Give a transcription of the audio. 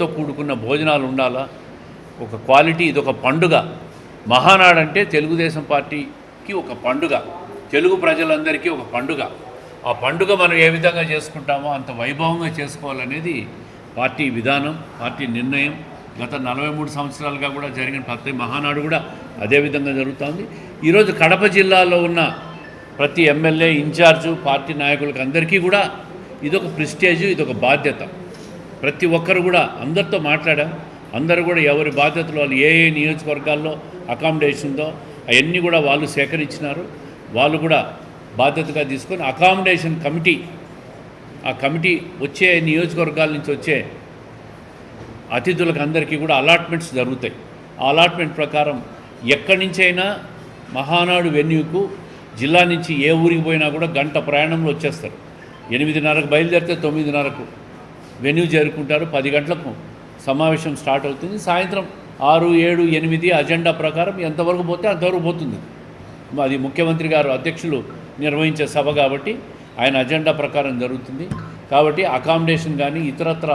తో కూడుకున్న భోజనాలు ఉండాలా? ఒక క్వాలిటీ ఇది ఒక పండుగ. మహానాడు అంటే తెలుగుదేశం పార్టీకి ఒక పండుగ. తెలుగు ప్రజలందరికీ ఒక పండుగ. ఆ పండుగ మనం ఏ విధంగా చేసుకుంటామో అంత వైభవంగా చేసుకోవాలనేది పార్టీ విధానం పార్టీ నిర్ణయం. గత నలభై మూడు సంవత్సరాలుగా కూడా జరిగిన ప్రతి మహానాడు కూడా అదే విధంగా జరుగుతుంది. ఈరోజు కడప జిల్లాలో ఉన్న ప్రతి ఎమ్మెల్యే ఇన్ఛార్జు పార్టీ నాయకులకు అందరికీ కూడా ఇదొక ప్రిస్టేజ్ ఇదొక బాధ్యత. ప్రతి ఒక్కరు కూడా అందరితో మాట్లాడాం. అందరూ కూడా ఎవరి బాధ్యతలు వాళ్ళు ఏ ఏ నియోజకవర్గాల్లో అకామిడేషన్తో అవన్నీ కూడా వాళ్ళు సేకరించినారు. వాళ్ళు కూడా బాధ్యతగా తీసుకొని అకామిడేషన్ కమిటీ ఆ కమిటీ వచ్చే నియోజకవర్గాల నుంచి వచ్చే అతిథులకు అందరికీ కూడా అలాట్మెంట్స్ జరుగుతాయి. ఆ అలాట్మెంట్ ప్రకారం ఎక్కడి నుంచైనా మహానాడు వెన్యూకు జిల్లా నుంచి ఏ ఊరికి పోయినా కూడా గంట ప్రయాణంలో వచ్చేస్తారు. ఎనిమిదిన్నరకు బయలుదేరితే తొమ్మిదిన్నరకు. వెన్యూ చేరుకుంటారు. పది గంటలకు సమావేశం స్టార్ట్ అవుతుంది. సాయంత్రం ఆరు ఏడు ఎనిమిది అజెండా ప్రకారం ఎంతవరకు పోతే అంతవరకు పోతుంది. అది ముఖ్యమంత్రి గారు అధ్యక్షులు నిర్వహించే సభ కాబట్టి ఆయన అజెండా ప్రకారం జరుగుతుంది. కాబట్టి అకామిడేషన్ కానీ ఇతరత్ర